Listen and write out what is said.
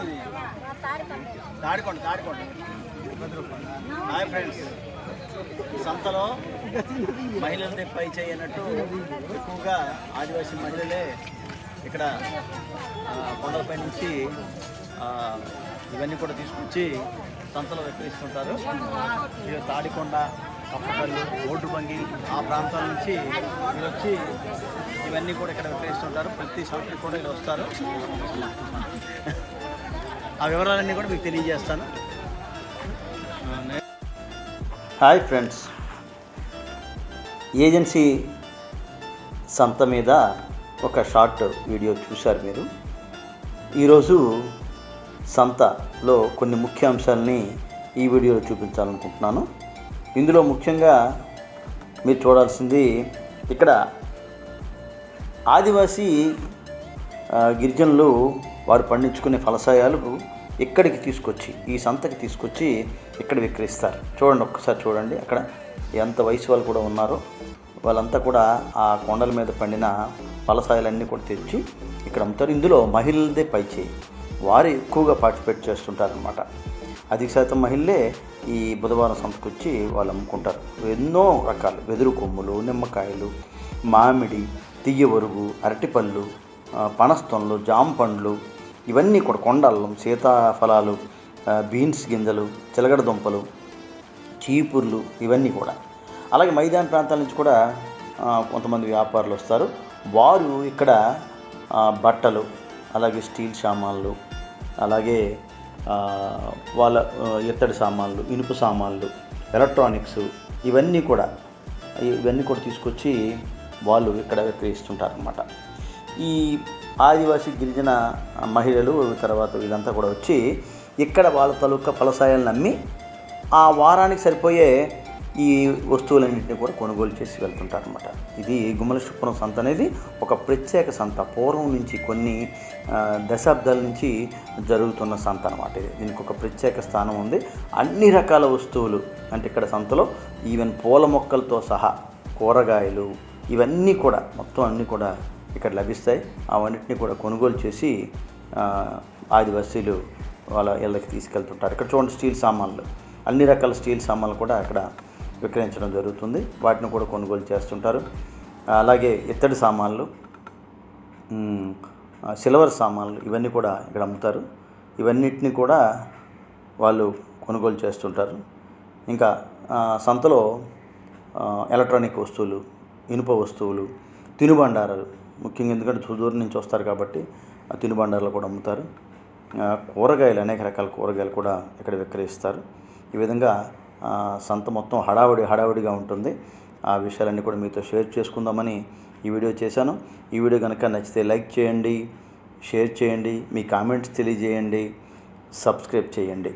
మీది Tadikonda Tadikonda. Hi friends సంతలో మహిళలది పై చేయనట్టు ఎక్కువగా ఆదివాసీ మహిళలే ఇక్కడ కొండలపై నుంచి ఇవన్నీ కూడా తీసుకొచ్చి సంతలో విక్రయిస్తుంటారు ఇది తాడికొండ కప్పకల్లు ఓటుబంగి ఆ ప్రాంతాల నుంచి వీళ్ళు వచ్చి ఇవన్నీ కూడా ఇక్కడ విక్రయిస్తుంటారు ప్రతి సంవత్సరం కూడా ఇలా వస్తారు. ఆ వివరాలన్నీ కూడా మీకు తెలియజేస్తాను. Hi friends. ఏజెన్సీ సంత మీద ఒక షార్ట్ వీడియో చూశారు మీరు. ఈరోజు సంతలో కొన్ని ముఖ్య అంశాలని ఈ వీడియోలో చూపించాలనుకుంటున్నాను. ఇందులో ముఖ్యంగా మీరు చూడాల్సింది ఇక్కడ ఆదివాసీ గిరిజనులు వారు పండించుకునే ఫలసాయాలు ఇక్కడికి తీసుకొచ్చి ఈ సంతకి తీసుకొచ్చి ఇక్కడ విక్రయిస్తారు. చూడండి ఒక్కసారి చూడండి అక్కడ ఎంత వయసు వాళ్ళు కూడా ఉన్నారో. వాళ్ళంతా కూడా ఆ కొండల మీద పండిన ఫలసాయాలన్నీ కూడా తెచ్చి ఇక్కడ అమ్ముతారు. ఇందులో మహిళలదే పైచేయి వారు ఎక్కువగా పార్టిసిపేట్ చేస్తుంటారనమాట అధిక శాతం మహిళలే ఈ బుధవారం సంతకు వచ్చి వాళ్ళు అమ్ముకుంటారు. ఎన్నో రకాలు. వెదురు కొమ్ములు నిమ్మకాయలు మామిడి తియ్యవరుగు అరటిపళ్ళు పనస్తొన్లు పనస్తొనలు జామ పండ్లు ఇవన్నీ కూడా కొండల్లం సీతాఫలాలు బీన్స్ గింజలు చిలగడ దుంపలు చీపుర్లు ఇవన్నీ కూడా. అలాగే మైదాన ప్రాంతాల నుంచి కూడా కొంతమంది వ్యాపారులు వస్తారు. వారు ఇక్కడ బట్టలు అలాగే స్టీల్ సామాన్లు అలాగే వాళ్ళ ఇత్తడి సామాన్లు ఇనుప సామాన్లు ఎలక్ట్రానిక్స్ ఇవన్నీ కూడా ఇవన్నీ కూడా తీసుకొచ్చి వాళ్ళు ఇక్కడ విక్రయిస్తుంటారు అనమాట ఈ ఆదివాసీ గిరిజన మహిళలు తర్వాత వీళ్ళంతా కూడా వచ్చి ఇక్కడ వాళ్ళ తాలూకా ఫలసాయాలను అమ్మి ఆ వారానికి సరిపోయే ఈ వస్తువులన్నింటినీ కూడా కొనుగోలు చేసి వెళ్తుంటారనమాట ఇది గుమ్మలశుపురం సంత అనేది ఒక ప్రత్యేక సంత. పూర్వం నుంచి కొన్ని దశాబ్దాల నుంచి జరుగుతున్న సంత అనమాట ఇది. దీనికి ఒక ప్రత్యేక స్థానం ఉంది. అన్ని రకాల వస్తువులు అంటే ఇక్కడ సంతలో ఈవెన్ పూల మొక్కలతో సహా కూరగాయలు ఇవన్నీ కూడా మొత్తం అన్నీ కూడా ఇక్కడ లభిస్తాయి. అవన్నిటిని కూడా కొనుగోలు చేసి ఆదివాసీలు వాళ్ళ ఇళ్ళకి తీసుకెళ్తుంటారు. ఇక్కడ చూడండి స్టీల్ సామాన్లు. అన్ని రకాల స్టీల్ సామాన్లు కూడా అక్కడ విక్రయించడం జరుగుతుంది. వాటిని కూడా కొనుగోలు చేస్తుంటారు. అలాగే ఇత్తడి సామాన్లు సిల్వర్ సామాన్లు ఇవన్నీ కూడా ఇక్కడ అమ్ముతారు. ఇవన్నిటిని కూడా వాళ్ళు కొనుగోలు చేస్తుంటారు. ఇంకా సంతలో ఎలక్ట్రానిక్ వస్తువులు ఇనుప వస్తువులు తినుబండారాలు ముఖ్యంగా ఎందుకంటే సుదూరం నుంచి వస్తారు కాబట్టి ఆ తినుబండారాలు కూడా అమ్ముతారు. కూరగాయలు అనేక రకాల కూరగాయలు కూడా ఇక్కడ విక్రయిస్తారు. ఈ విధంగా సంత మొత్తం హడావుడి హడావుడిగా ఉంటుంది. ఆ విషయాలన్నీ కూడా మీతో షేర్ చేసుకుందామని ఈ వీడియో చేశాను. ఈ వీడియో కనుక నచ్చితే లైక్ చేయండి షేర్ చేయండి మీ కామెంట్స్ తెలియజేయండి సబ్స్క్రైబ్ చేయండి.